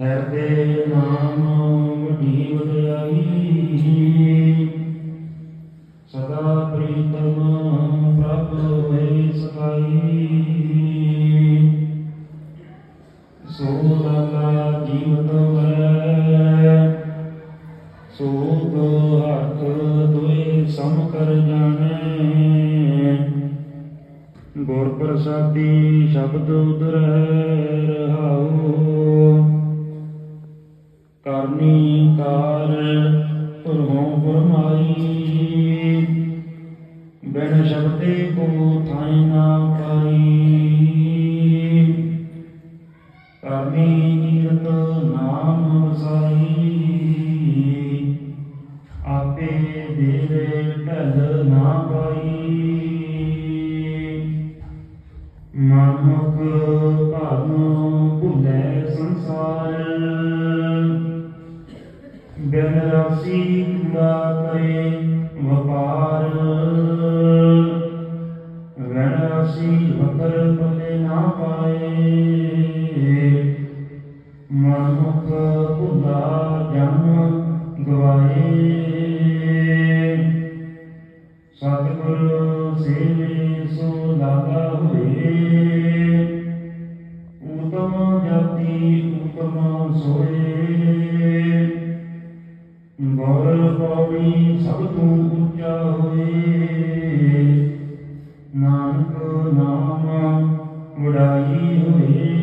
ਹਿਰਦੇ ਨਾਮ ਵਡੀ ਵਡਿਆਈ ਸਦਾ ਪ੍ਰੀਤਮ ਪ੍ਰਭ ਹੋਏ ਸਕਾਈ ਸੋ ਦਾਤਾ ਜੀਵਤ ਹੈ ਸੋਗ ਹੱਥ ਦੁਇ ਸਮ ਕਰ ਜਾਣੇ। ਗੁਰ ਪ੍ਰਸਾਦੀ ਸ਼ਬਦ ਉਦਰ ਹੈ ਕਰਨੀ ਕਾਰ ਪੁਰਹੋਂ ਫਰਮਾਈ ਬਿਨ ਸ਼ਬਦੇ ਕੋ ਥਾਈ ਨਾ ਪਾਈ। ਕਰਨੀ ਕੀਰਤ ਨਾਮ ਵਸਾਈ। ਆਪੇ ਦੇਵੇ ਢਲ ਨਾ ਪਾਈ। ਮਨੁਖ ਭਰਮ ਬਿਨ ਰਾਸੀ ਕਰੇ ਵਪਾਰ ਬਿਨ ਰਾਸੀ ਵਕਰ ਪਲੇ ਨਾ ਪਾਏ ਮਨੁਖ ਭੁਲਾ ਜਨ ਗਵਾਏ ਸਤਿਗੁਰ ਸੇਵੇ ਸੋ ਲਾਗਾ ਹੋਏ, ਉਤਮ ਜਾਤੀ ਉਤਮ ਸੋਏ। إبراهيم